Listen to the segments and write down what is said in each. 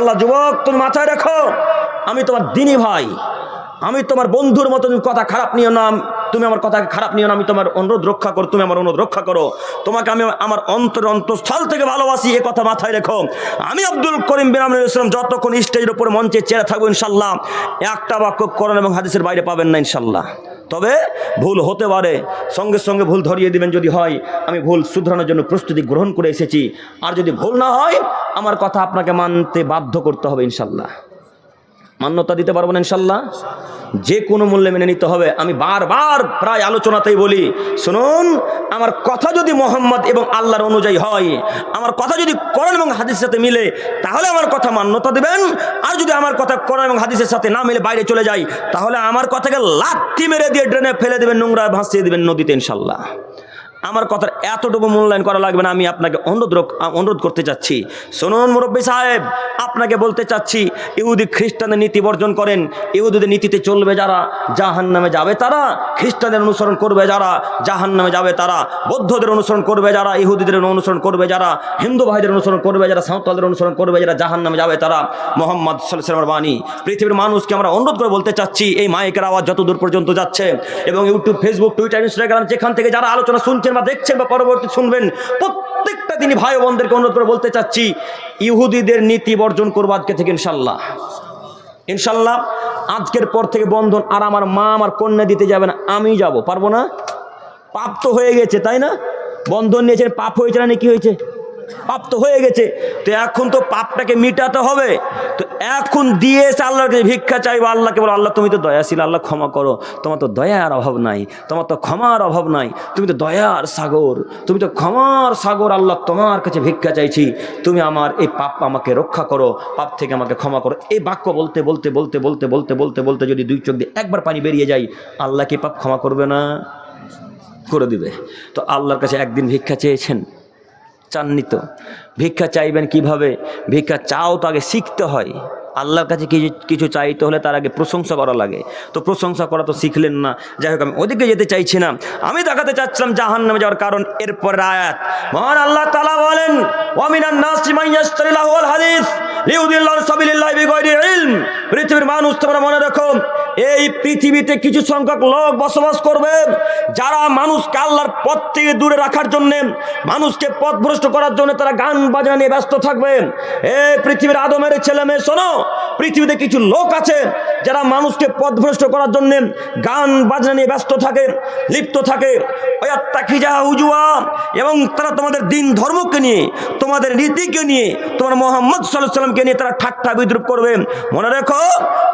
আল্লাহ, যুবক, তুমি মাথায় রেখো, আমি তোমার দিনী ভাই। আমি তোমার বন্ধুর মতো তুমি কথা খারাপ নিও না, তুমি আমার কথাকে খারাপ নিও না, আমি তোমার অনুরোধ রক্ষা করো, তুমি আমার অনুরোধ রক্ষা করো। তোমাকে আমি আমার অন্তর, অন্তঃস্থল থেকে ভালোবাসি, এ কথা মাথায় রেখো। আমি আব্দুল করিম বিন ইসলাম যতক্ষণ স্টেজের উপরে মঞ্চে চেয়ে থাকব ইনশাল্লাহ, একটা বাক্য করণ এবং হাদিসের বাইরে পাবেন না ইনশাল্লাহ। তবে ভুল হতে পারে। সঙ্গে সঙ্গে ভুল ধরিয়ে দিবেন যদি হয়। আমি ভুল শুধরানোর জন্য প্রস্তুতি গ্রহণ করে এসেছি। আর যদি ভুল না হয়, আমার কথা আপনাকে মানতে বাধ্য করতে হবে ইনশাল্লাহ। মান্যতা দিতে পারব না ইনশাল্লাহ। যে কোনো মূল্যে মেনে নিতে হবে। আমি বারবার প্রায় আলোচনাতেই বলি, শুনুন, আমার কথা যদি মোহাম্মদ এবং আল্লাহর অনুযায়ী হয়, আমার কথা যদি করেন এবং হাদিসের সাথে মিলে, তাহলে আমার কথা মান্যতা দেবেন। আর যদি আমার কথা করেন এবং হাদিসের সাথে না মিলে বাইরে চলে যাই তাহলে আমার কথাকে লাথি মেরে দিয়ে ড্রেনে ফেলে দেবেন নোংরা ভাসিয়ে দেবেন নদীতে ইনশাল্লাহ। আমার কথার এতটুকু মূল্যায়ন করা লাগবে না, আমি আপনাকে অনুরোধ অনুরোধ করতে চাচ্ছি। শুনুন মুরব্বী সাহেব, আপনাকে বলতে চাচ্ছি, ইহুদি খ্রিস্টানের নীতি বর্জন করেন, ইহুদিদের নীতিতে চলবে যারা জাহান নামে যাবে তারা, খ্রিস্টানদের অনুসরণ করবে যারা জাহান নামে যাবে তারা, বৌদ্ধদের অনুসরণ করবে যারা, ইহুদিদের অনুসরণ করবে যারা, হিন্দু ভাইদের অনুসরণ করবে যারা, সাঁওতালদের অনুসরণ করবে যারা জাহান নামে যাবে তারা, মোহাম্মদ সাল্লামের বাণী। পৃথিবীর মানুষকে আমরা অনুরোধ করে বলতে চাচ্ছি, এই মাইকের আওয়াজ যত দূর পর্যন্ত যাচ্ছে, এবং ইউটিউব, ফেসবুক, টুইটার, ইনস্টাগ্রাম, যেখান থেকে যারা আলোচনা শুনছেন বা দেখছেন বা পরবর্তী শুনবেন, প্রত্যেকটা দিনই ভাই বোনদেরকে অনুরোধ করে বলতে চাচ্ছি, ইহুদিদের নীতি বর্জন করব আজকে থেকে ইনশাল্লাহ। ইনশাল্লাহ আজকের পর থেকে বন্ধন আর আমার মা আমার কন্যা দিতে যাবে না আমি যাব। পারব না? পাপ তো হয়ে গেছে, তাই না? বন্ধন নিয়েছেন, পাপ হয়েছে না কি হয়েছে? পাপ তো হয়ে গেছে। তো এখন তো পাপটাকে মিটাতে হবে। তো এখন দিয়ে এসে আল্লাহর কাছে ভিক্ষা চাইব, আল্লাহকে বলো, আল্লাহ, তুমি তো দয়াশীল, আল্লাহ ক্ষমা করো। তোমার তো দয়ার অভাব নাই, তোমার তো ক্ষমার অভাব নাই। তুমি তো দয়ার সাগর, তুমি তো ক্ষমার সাগর আল্লাহ তোমার কাছে ভিক্ষা চাইছি। তুমি আমার এই পাপ আমাকে রক্ষা করো, পাপ থেকে আমাকে ক্ষমা করো। এই বাক্য বলতে বলতে বলতে বলতে বলতে বলতে বলতে যদি দুই চোখ দিয়ে একবার পানি বেরিয়ে যায়, আল্লাহ কি পাপ ক্ষমা করবে না? করে দিবে। তো আল্লাহর কাছে একদিন ভিক্ষা চেয়েছেন। চাননি তো ভিক্ষা চাইবেন কীভাবে? ভিক্ষা চাও তো আগে শিখতে হয়। আল্লাহর কাছে কিছু কিছু চাইতে হলে তার আগে প্রশংসা করা লাগে। তো প্রশংসা করা তো শিখলেন না। যাই হোক, আমি ওদিকে যেতে চাইছি না। আমি দেখাতে চাচ্ছিলাম জাহান নামে যাওয়ার কারণ এরপর আয়াত। মহান আল্লাহ তালা বলেন ওমিনান নাসি মান ইয়াশতারিল্লাহু আল হাদিস। পৃথিবীর মানুষ, তোমরা মনে রাখো, এই পৃথিবীতে কিছু সংখ্যক লোক বসবাস করবে, যারা মানুষকে আল্লাহর পথ থেকে দূরে রাখার জন্যে, মানুষকে পথভ্রষ্ট করার জন্য তারা গান বাজনা নিয়ে ব্যস্ত থাকবে। এ পৃথিবীর আদমের ছেলে মেয়ে, শোনো, পৃথিবীতে কিছু লোক আছে যারা মানুষকে পথভ্রষ্ট করার জন্যে গান বাজনা নিয়ে ব্যস্ত থাকে, লিপ্ত থাকে। ওয়াত্তাখিজা উজুয়া এবং তারা তোমাদের দিন ধর্মকে নিয়ে, তোমাদের রীতিকে নিয়ে, তোমার মোহাম্মদ সাল্লাহ সাল্লামকে নিয়ে তারা ঠাট্টা বিদ্রুপ করবে। মনে রেখো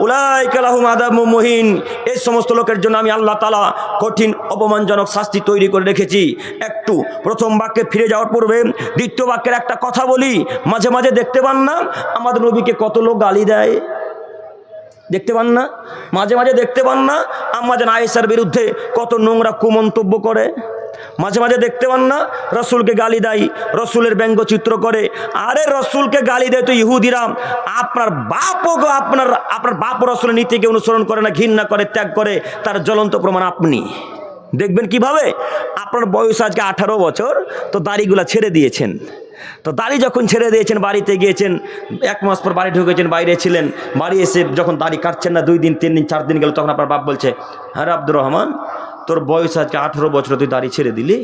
উলাই কালাহুম আদাম মহিন। এই সমস্ত লোকের জন্য আমি আল্লাহ তালা কঠিন, অপমানজনক শাস্তি তৈরি করে রেখেছি। একটু প্রথম বাক্যে ফিরে যাওয়ার পূর্বে দ্বিতীয় বাক্যের একটা কথা বলি। মাঝে মাঝে দেখতে পান না, আমাদের নবীকে কত লোক গালি দেয়। দেখতে পান না? মাঝে মাঝে দেখতে পান না আমাদের আয়েসার বিরুদ্ধে কত নোংরা কুমন্তব্য করে। মাঝে মাঝে দেখতে পান না? রসুলকে গালি দেয়, রসুলের ব্যঙ্গচিত্র করে। আরে রসুলকে গালি দেয় তো ইহুদিরাম। আপনার বাপও গো, আপনার আপনার বাপ রসুলের নীতিকে অনুসরণ করে না, ঘৃণা করে, ত্যাগ করে, তার জ্বলন্ত প্রমাণ আপনি। দেখবেন কীভাবে? আপনার বয়স আজকে আঠারো বছর, তো দাড়িগুলা ছেড়ে দিয়েছেন। তো দাড়ি যখন ছেড়ে দিয়েছেন, বাড়িতে গিয়েছেন, এক মাস পর বাড়ি ঢুকেছেন, বাইরে ছিলেন, বাড়ি এসে যখন দাড়ি কাটছেন না, দুই দিন, তিন দিন, চার দিন গেল, তখন আপনার বাপ বলছে হ্যাঁ আব্দুর রহমান তোর বয়স আজকে আঠেরো বছর তুই দাড়ি ছেড়ে দিলি?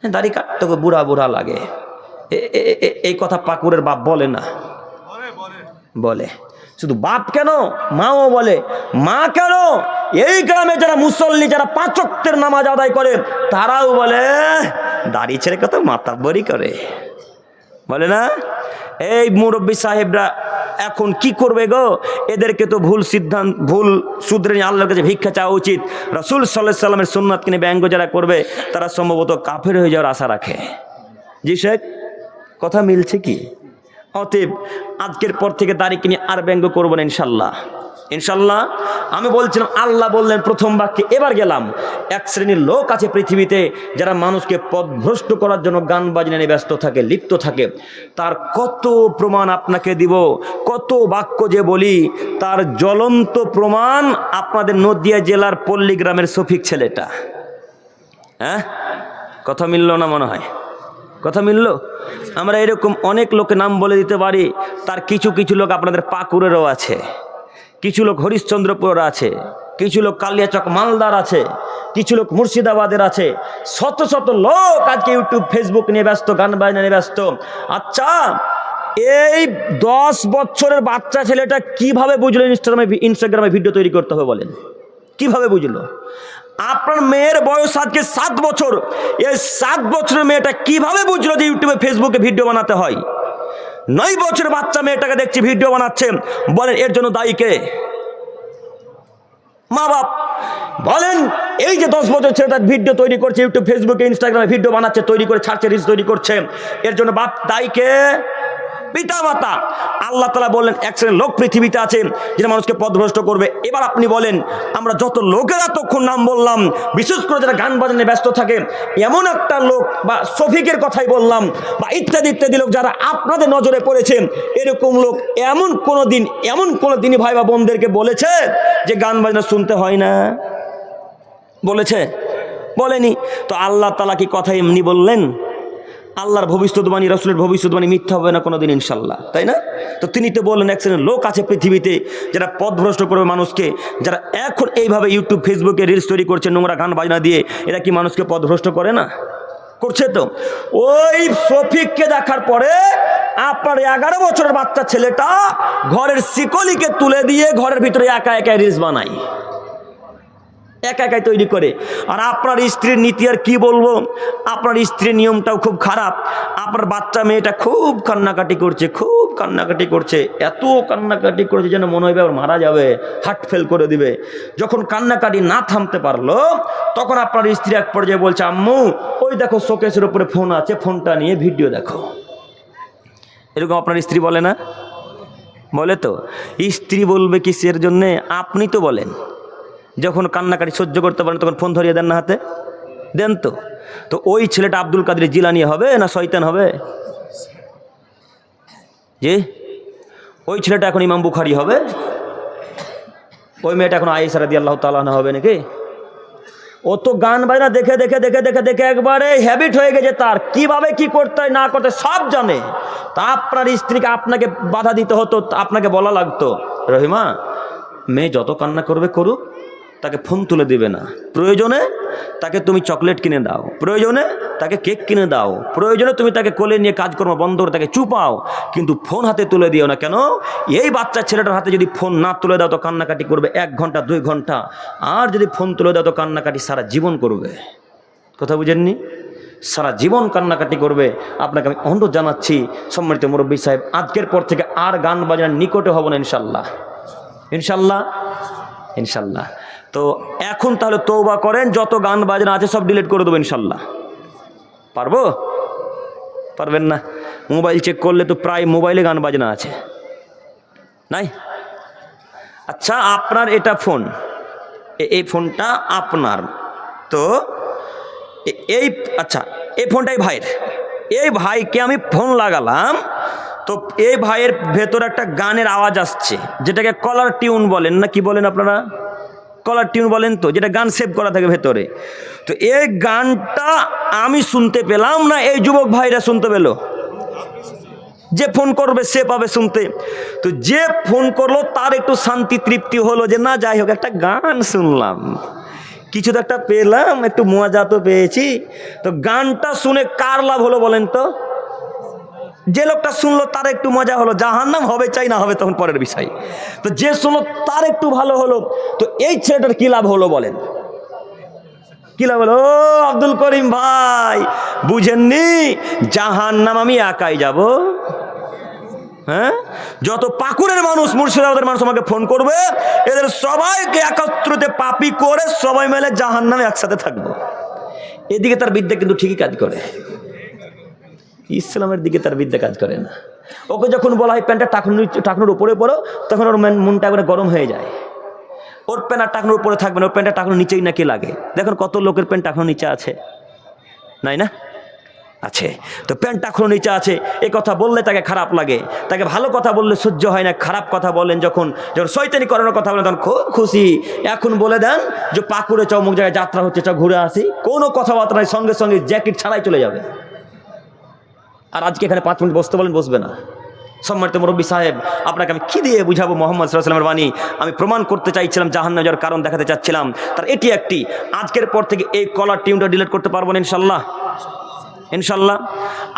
হ্যাঁ দাড়ি কাট তোকে বুড়া বুড়া লাগে। এই কথা পাকুরের বাপ বলে না? বলে শুধু বাপ কেন? মাও বলে। মা কেন? এই গ্রামে যারা মুসল্লি যারা পাঁচক্তের নামাজ আদায় করে তারাও বলে দাড়ি ছেড়ে কত মাতাব্বরি করে? বলে না? এই মুরব্বী সাহেবরা এখন কি করবে গো? এদেরকে তো ভুল সিদ্ধান্ত ভুল সুদ্রে আল্লাহর কাছে ভিক্ষা চাওয়া উচিত। রসুল সাল্লাহ সাল্লামের সুন্নাত কিনে ব্যঙ্গ যারা করবে, তারা সম্ভবত কাফের হয়ে যাওয়ার আশা রাখে। জি শেখ, কথা মিলছে কি? অতএব আজকের পর থেকে তারিখ নিয়ে আর ব্যঙ্গ করব না ইনশাল্লাহ। ইনশাল্লাহ, আমি বলছিলাম, আল্লাহ বললেন প্রথম বাক্যে, এবার গেলাম। এক শ্রেণির লোক আছে পৃথিবীতে যারা মানুষকে পথভ্রষ্ট করার জন্য গান বাজনা নিয়ে ব্যস্ত থাকে, লিপ্ত থাকে। তার কত প্রমাণ আপনাকে দিব, কত বাক্য যে বলি, তার জ্বলন্ত প্রমাণ আপনাদের নদিয়া জেলার পল্লী গ্রামের শফিক ছেলেটা। হ্যাঁ? কথা মিলল না মনে হয়? কথা মিলল? আমরা এরকম অনেক লোকের নাম বলে দিতে পারি, তার কিছু কিছু লোক আপনাদের পাকুরেরও আছে। কিছু লোক হরিশ্চন্দ্রপুর আছে, কিছু লোক কালিয়াচক মালদার আছে, কিছু লোক মুর্শিদাবাদের আছে। শত শত লোক আজকে ইউটিউব ফেসবুক নিয়ে ব্যস্ত, গান বাজনা নিয়ে ব্যস্ত। আচ্ছা এই দশ বছরের বাচ্চা ছেলেটা কীভাবে বুঝলো ইনস্টাগ্রামে ইনস্টাগ্রামে ভিডিও তৈরি করতে হবে বলেন? কীভাবে বুঝলো? আপনার মেয়ের বয়স আজকে সাত বছর। এই সাত বছরের মেয়েটা কীভাবে বুঝলো যে ইউটিউবে ফেসবুকে ভিডিও বানাতে হয়? নয় বছর বাচ্চা মেয়েটাকে দেখছি, ভিডিও বানাচ্ছে। বলেন, এর জন্য দায়ী কে? মা বাপ। বলেন, এই যে দশ বছর ছেলেটা ভিডিও তৈরি করছে, ইউটিউব ফেসবুকে ইনস্টাগ্রামে ভিডিও বানাচ্ছে, তৈরি করে ছাড়ছে রিলস তৈরি করছে। এর জন্য বাপ দায়ী কে? পিতা মাতা আল্লাহ তালা বললেন, এক শ্রেণির লোক পৃথিবীতে আছে, যেটা মানুষকে পথভ্রষ্ট করবে। এবার আপনি বলেন, আমরা যত লোকেরা তখন নাম বললাম, বিশেষ করে যারা গান বাজানে ব্যস্ত থাকে, এমন একটা লোক বা শফিকের কথাই বললাম, বা ইত্যাদি ইত্যাদি লোক যারা আপনাদের নজরে পড়েছে, এরকম লোক এমন কোনো দিন এমন কোনো দিনই ভাই বা বোনদেরকে বলেছে যে গান বাজনা শুনতে হয় না? বলেছে? বলেনি। তো আল্লাহ তালা কি কথা এমনি বললেন? আল্লাহর ভবিষ্যৎবাণী, রসুলের ভবিষ্যৎবাণী মিথ্যা হবে না কোনোদিন ইনশাল্লাহ তাই না? তো তিনি তো বললেন, এক শ্রেণির লোক আছে পৃথিবীতে যারা পথভ্রষ্ট করবে মানুষকে, যারা এখন এইভাবে ইউটিউব ফেসবুকে রিলস তৈরি করছে, নোংরা গান বাজনা দিয়ে, এরা কি মানুষকে পথভ্রষ্ট করে না? করছে তো। ওই শফিককে দেখার পরে আপনার এগারো বছরের বাচ্চা ছেলেটা ঘরের শিকলিকে তুলে দিয়ে ঘরের ভিতরে একা একা রিলস বানায়। একা একাই তৈরি করে। আর আপনার স্ত্রীর নীতি আর কি বলব? আপনার স্ত্রীর নিয়মটাও খুব খারাপ। আপনার বাচ্চা মেয়েটা খুব কান্নাকাটি করছে, খুব কান্নাকাটি করছে। এত কান্নাকাটি করছে যেন মনে হবে আবার মারা যাবে হার্ট ফেল করে দিবে। যখন কান্নাকাটি না থামতে পারল, তখন আপনার স্ত্রী এক পর্যায়ে বলছে, আম্মু, ওই দেখো শোকেসের উপরে ফোন আছে, ফোনটা নিয়ে ভিডিও দেখো। এরকম আপনার স্ত্রী বলে না? বলে তো? স্ত্রী বলবে কিসের জন্যে? আপনি তো বলেন। যখন কান্নাকাটি সহ্য করতে পারেন, তখন ফোন ধরিয়ে দেন না হাতে? দেন তো। তো ওই ছেলেটা আব্দুল কাদের জিলানি হবে না শয়তান হবে? যে ওই ছেলেটা এখন ইমাম বুখারি হবে? ওই মেয়েটা এখন আয়েসারা দিয়ে আল্লাহ তালা হবে নাকি? ও তো গান বাজনা দেখে দেখে দেখে দেখে দেখে একবারে হ্যাবিট হয়ে গেছে তার। কীভাবে, কি করতে হয়, না করতে সব জানে। তা আপনার স্ত্রীকে আপনাকে বাধা দিতে হতো, আপনাকে বলা লাগতো। রহিমা, মেয়ে যত কান্না করবে করুক তাকে ফোন তুলে দিবে না। প্রয়োজনে তাকে তুমি চকলেট কিনে দাও। প্রয়োজনে তাকে কেক কিনে দাও। প্রয়োজনে তুমি তাকে কোলে নিয়ে কাজকর্ম বন্ধ করে তাকে চুপাও। কিন্তু ফোন হাতে তুলে দিও না কেন? এই বাচ্চা ছেলেটার হাতে যদি ফোন না তুলে দাও তো কান্নাকাটি করবে এক ঘণ্টা, দুই ঘণ্টা। আর যদি ফোন তুলে দাও তো কান্নাকাটি সারা জীবন করবে। কথা বুঝেননি? সারা জীবন কান্নাকাটি করবে। আপনাকে আমি অনুরোধ জানাচ্ছি, সম্মানিত মুরব্বী সাহেব, আজকের পর থেকে আর গান বাজানোর নিকটে হব না ইনশাল্লাহ। ইনশাল্লাহ? ইনশাল্লাহ। তো এখন তাহলে তৌবা করেন, যত গান বাজনা আছে সব ডিলিট করে দেবো ইনশাল্লাহ। পারব? পারবেন না? মোবাইল চেক করলে তো প্রায় মোবাইলে গান বাজনা আছে। নাই? আচ্ছা আপনার এটা ফোন এই ফোনটা আপনার। তো এই আচ্ছা এই ফোনটাই ভাইয়ের। এই ভাইকে আমি ফোন লাগালাম, তো এই ভাইয়ের ভেতর একটা গানের আওয়াজ আসছে, যেটাকে কলার টিউন বলেন না কি বলেন আপনারা? কলার টিউন বলেন তো, যেটা গান সেভ করা থাকে ভেতরে। তো এই গানটা আমি শুনতে পেলাম না, এই যুবক ভাইরা শুনতে পেল। যে ফোন করবে, সে পাবে শুনতে। তো যে ফোন করল, তার একটু শান্তি, তৃপ্তি হলো যে, না, যাই হোক, একটা গান শুনলাম। কিছু তো একটা পেলাম, একটু মজা তো পেয়েছি। তো গানটা শুনে কার লাভ হলো বলেন তো? যে লোকটা শুনলো তার একটু মজা হলো, জাহান্নাম হবে চাই না হবে তখন পরের বিষয়। তো যে শুনলো তার একটু ভালো হলো, তো এই ছেলেটার কি লাভ হলো বলেন? কি লাভ হলো? আব্দুল করিম ভাই, বুঝেননি? জাহান্নাম আমি একাই যাব। হ্যাঁ? যত পাকুড়ের মানুষ মুর্শিদাবাদের মানুষ আমাকে ফোন করবে, এদের সবাইকে একত্রিত পাপি করে সবাই মিলে জাহান্নামে একসাথে থাকব। এদিকে তার বিদ্যা কিন্তু ঠিকই কাজ করে। ইসলামের দিকে তার বিদ্যা কাজ করে না। ওকে যখন বলা হয় প্যান্টটা টাকনুর টাকনুর উপরে পড়ো তখন ওর মন- মনটা একবারে গরম হয়ে যায়। ওর প্যান্ট আর টাকনুর উপরে থাকবে না, ওর প্যান্টটা টাকনুর নিচেই নাকি লাগে। দেখুন কত লোকের প্যান্ট টাকনুর নিচে আছে। নাই না? আছে। তো প্যান্ট টাকনুর নিচে আছে। এ কথা বললে তাকে খারাপ লাগে। তাকে ভালো কথা বললে সহ্য হয় না। খারাপ কথা বলেন যখন যখন শৈতানি করানোর কথা বলেন, তখন খুব খুশি। এখন বলে দেন যে, পাকুড়ে চমুক জায়গায় যাত্রা হচ্ছে চ ঘুরে আসি। কোনো কথাবার্তা নাই, সঙ্গে সঙ্গে জ্যাকেট ছাড়াই চলে যাবে। আর আজকে এখানে পাঁচ মিনিট বসতে বলেন, বসবে না। সম্মানিত মুরব্বী সাহেব, আপনাকে আমি কী দিয়ে বুঝাবো মোহাম্মদ সাল্লামের বাণী? আমি প্রমাণ করতে চাইছিলাম জাহান্ন যাওয়ার কারণ দেখাতে চাচ্ছিলাম। তার এটি একটি, আজকের পর থেকে এই কলার টিউনটা ডিলিট করতে পারব না ইনশাল্লাহ ইনশাল্লাহ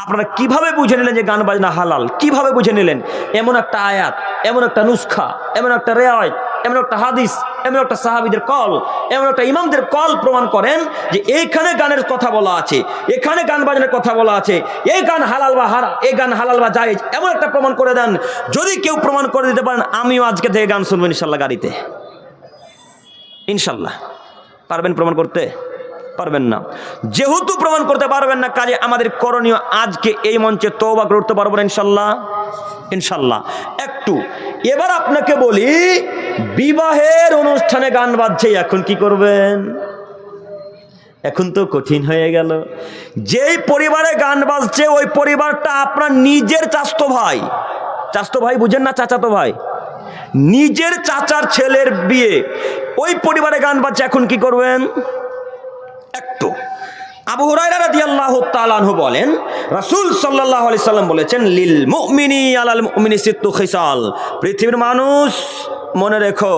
আপনারা কীভাবে বুঝে নিলেন যে গান বাজনা হালাল? কীভাবে বুঝে নিলেন? এমন একটা আয়াত, এমন একটা নুসখা, এমন একটা রেওয়ায়ত এমন একটা হাদিস, এমন একটা সাহাবিদের কল, এমন একটা ইমামদের কল প্রমাণ করেন যে এইখানে গানের কথা বলা আছে, এখানে গান বাজনের কথা বলা আছে, এই গান হালাল বা হারা, এই গান হালাল বা জায়েজ, এমন একটা প্রমাণ করে দেন। যদি কেউ প্রমাণ করে দিতে পারেন, আমিও আজকে থেকে গান শুনব ইনশাল্লাহ গাড়িতে। ইনশাল্লাহ। পারবেন প্রমাণ করতে? পারবেন না। যেহেতু প্রমাণ করতে পারবেন না, কাজে আমাদের করণীয় আজকে এই মঞ্চে তৌবা করতে পারব না ইনশাল্লাহ। ইনশাল্লাহ। একটু, এবার আপনাকে বলি বিবাহের অনুষ্ঠানে গান বাজছে, এখন কি করবেন? এখন তো কঠিন হয়ে গেল। যেই পরিবারে গান বাজছে, ওই পরিবারটা আপনার নিজের চাস্তো ভাই। চাস্তো ভাই বুঝেন না চাচাতো ভাই? নিজের চাচার ছেলের বিয়ে। ওই পরিবারে গান বাজছে, এখন কি করবেন? একটু। আবু হুরায়রা রাদিয়াল্লাহু তাআলা আনহু বলেন, রাসূল সাল্লাল্লাহু আলাইহি সাল্লাম বলেছেন, লিল মুমিনি আলাল মুমিনি সিত্তু খিসাল। পৃথিবীর মানুষ মনে রেখো,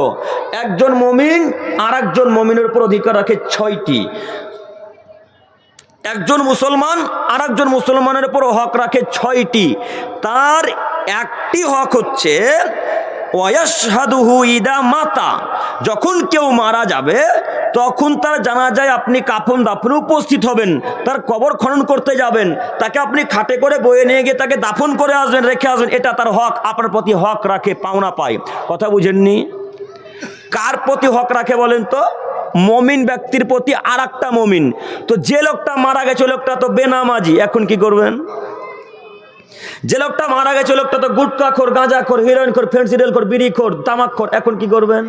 একজন মমিন আর একজন মমিনের উপর অধিকার রাখে ছয়টি। একজন মুসলমান আর একজন মুসলমানের উপর হক রাখে ছয়টি। তার একটি হক হচ্ছে ইদা মাতা। যখন কেউ মারা যাবে, তখন তার জানা যায় আপনি কাফন দাফনে উপস্থিত হবেন, তার কবর খনন করতে যাবেন, তাকে আপনি খাটে করে বয়ে নিয়ে গিয়ে তাকে দাফন করে আসবেন, রেখে আসবেন, এটা তার হক, আপনার প্রতি হক রাখে, পাওনা পায়। কথা বুঝেননি? কার প্রতি হক রাখে বলেন তো? মমিন ব্যক্তির প্রতি আর একটা মমিন। তো যে লোকটা মারা গেছে লোকটা তো বেনামাজি, এখন কি করবেন? যে লোকটা মারা গেছে লোকটা তো গুটকা খোর, গাঁজা খোর হিরোইন খোর ফেন্সিডেল খোর, বিড়ি খোর, তামাক খোর। এখন কি করবেন?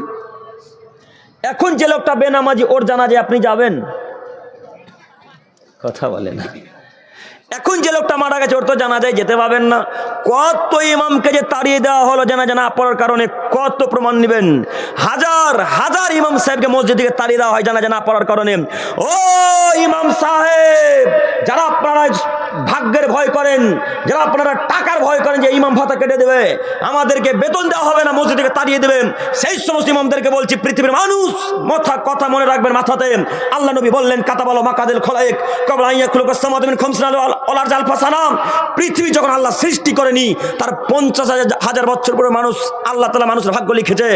এখন যে লোকটা বেনামাজি, ওর জানা যে আপনি যাবেন? কথা বলে না। এখন যে লোকটা মারা গেছে, ওর তো জানা যায় যেতে পাবেন না। কত ইমামকে যে তাড়িয়ে দেওয়া হলো জানা জানা পড়ার কারণে কত প্রমাণ নেবেন। হাজার হাজার ইমাম সাহেবকে মসজিদ থেকে তাড়িয়ে দেওয়া হয় জানা জানা পড়ার কারণে। ও ইমাম সাহেব, যারা আপনারা ভাগ্যের ভয় করেন। যারা আপনারা টাকার ভয় করেন যে ইমাম ভাতা কেটে দেবে, আমাদেরকে বেতন দেওয়া হবে না মসজিদ থেকে তাড়িয়ে দেবেন। সেই সমস্ত ইমামদেরকে বলছি, পৃথিবীর মানুষ, মাথা, কথা মনে রাখবেন মাথাতে। আল্লাহ নবী বললেন কাতা বলো মাকাদের খলায়েক কবলাইয়া খুলুক সামাদিন খমসনাল ওলার জাল পৃথিবী যখন আল্লাহ সৃষ্টি করেনি, তার পঞ্চাশ হাজার বছর পরে মানুষ আল্লাহ তালা মানুষের ভাগ্য লিখেছে।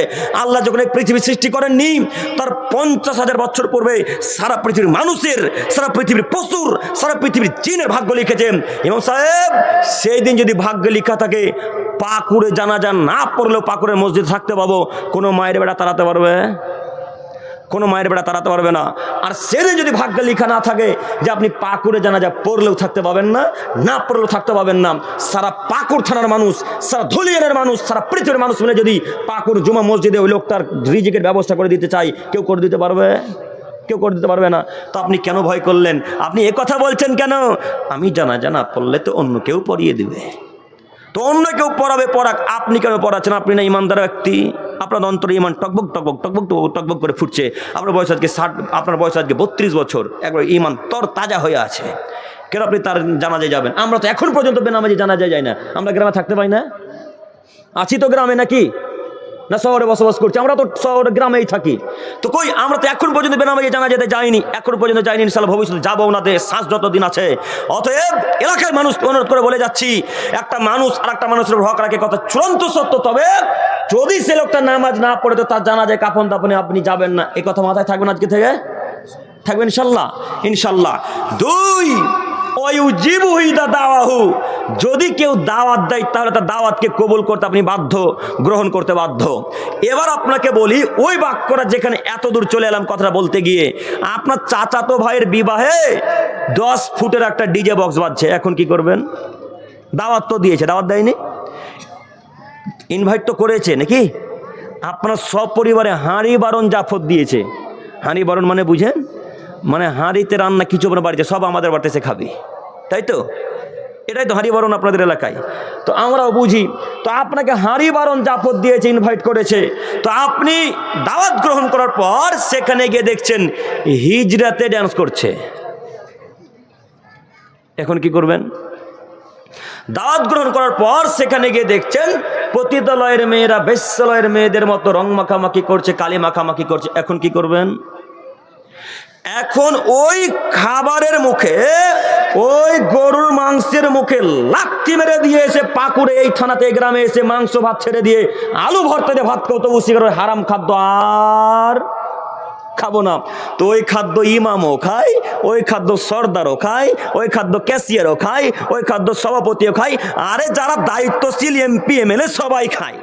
আল্লাহ যখন এই পৃথিবী সৃষ্টি করেননি, তার পঞ্চাশ হাজার বছর পূর্বে সারা পৃথিবীর মানুষের, সারা পৃথিবীর পশুর, সারা পৃথিবীর জিনের ভাগ্য লিখেছেন। ইমাম সাহেব সেই দিন যদি ভাগ্য লেখা থাকে, পাকুড়ে জানাজা না পড়লেও পাকুড়ের মসজিদ থাকতে পাবো, কোনো মায়ের বেড়া তাড়াতে পারবে? কোনো মায়ের বেড়া তাড়াতে পারবে না। আর সেদিন যদি ভাগ্যে লেখা না থাকে যে আপনি পাকুড়ে জানাজা পড়লেও থাকতে পাবেন না না পড়লেও থাকতে পাবেন না, সারা পাকুড় থানার মানুষ, সারা ধুলিয়ানের মানুষ, সারা পৃথিবীর মানুষ মিলে যদি পাকুড় জুমা মসজিদে ওই লোকটার রিজিকের ব্যবস্থা করে দিতে চাই কেউ করে দিতে পারবে? কেউ করে দিতে পারবে না। তো আপনি কেন ভয় করলেন? আপনি এ কথা বলছেন কেন? আমি জানা জানা পড়লে তো অন্য কেউ পড়িয়ে দিবে। তো অন্য কেউ পড়াবে, পড়াক। আপনি কেন পড়াচ্ছেন? আপনি না ইমানদার ব্যক্তি। আপনার অন্তরে ইমান টকবক টকবক টকবক টকবক টকবক করে ফুটছে। আপনার বয়স আজকে ষাট, আপনার বয়স আজকে বত্রিশ বছর। একবার ইমান তর তাজা হয়ে আছে। কেন আপনি তার জানাজায় যাবেন? আমরা তো এখন পর্যন্ত বেনামাজি জানাজায় যাই না। আমরা গ্রামে থাকতে পাই না? আছি তো গ্রামে নাকি? না শহরে বসবাস করছি, আমরা তো শহরে গ্রামেই থাকি। তো কই, আমরা তো এখন পর্যন্ত বেনামাজি জানা যেতে যাইনি। এখন পর্যন্ত যাইনি ইনশাল্লাহ ভবিষ্যতে যাব না দে শ্বাস যত দিন আছে। অতএব এলাকায় মানুষ অনুরোধ করে বলে যাচ্ছি, একটা মানুষ আর একটা মানুষের হক রাখে কথা চূড়ান্ত সত্য। তবে যদি সে লোকটা নামাজ না পড়ে, তো তার জানা যায় কাপন তাপনে আপনি যাবেন না। এই কথা মাথায় থাকবেন আজকে থেকে? থাকবেন ইনশাল্লাহ ইনশাল্লাহ দুই দাওয়াহু। যদি কেউ দাওয়াত দেয়, তাহলে তার দাওয়াতকে কবুল করতে আপনি বাধ্য, গ্রহণ করতে বাধ্য। এবার আপনাকে বলি, ওই বাক্যটা যেখানে এত দূর চলে এলাম কথাটা বলতে গিয়ে, আপনার চাচাতো ভাইয়ের বিবাহে দশ ফুটের একটা ডিজে বক্স বাজছে। এখন কি করবেন? দাওয়াত তো দিয়েছে, দাওয়াত দেয়নি? ইনভাইট তো করেছে নাকি? আপনার সব পরিবারে হাঁড়ি বারণ জাফত দিয়েছে। হাঁড়ি বারণ মানে বুঝেন? মানে হাঁড়িতে রান্না কিছু আপনার বাড়িতে সব আমাদের বাড়িতে সে খাবে। তাই তো? এটাই তো হাঁড়ি বারণ আপনাদের এলাকায়। তো আমরাও বুঝি, তো আপনাকে হাঁড়ি বারণ জাফত দিয়েছে ইনভাইট করেছে। তো আপনি দাওয়াত গ্রহণ করার পর সেখানে গিয়ে দেখছেন, হিজরাতে ড্যান্স করছে। এখন কি করবেন? দাওয়াত গ্রহণ করার পর সেখানে গিয়ে দেখছেন পতিতালয়ের মেয়েরা বেশ্যালয়ের মেয়েদের মতো রং মাখামাখি করছে, কালি মাখামাখি করছে। এখন কি করবেন? এখন ওই খাবারের মুখে, ওই গরুর মাংসের মুখে লাত্তি মেরে দিয়ে এসে পাকুড়ে এই থানাতে গ্রামে এসে মাংস ভাত ছেড়ে দিয়ে আলু ভর্তা দিয়ে ভাত খাও তবু হারাম খাদ্য আর খাব না। তো ওই খাদ্য ইমামও খায়, ওই খাদ্য সর্দারও খায়, ওই খাদ্য ক্যাশিয়ারও খায়, ওই খাদ্য সভাপতিও খায়, আরে যারা দায়িত্বশীল এমপি, এমএলএ সবাই খায়।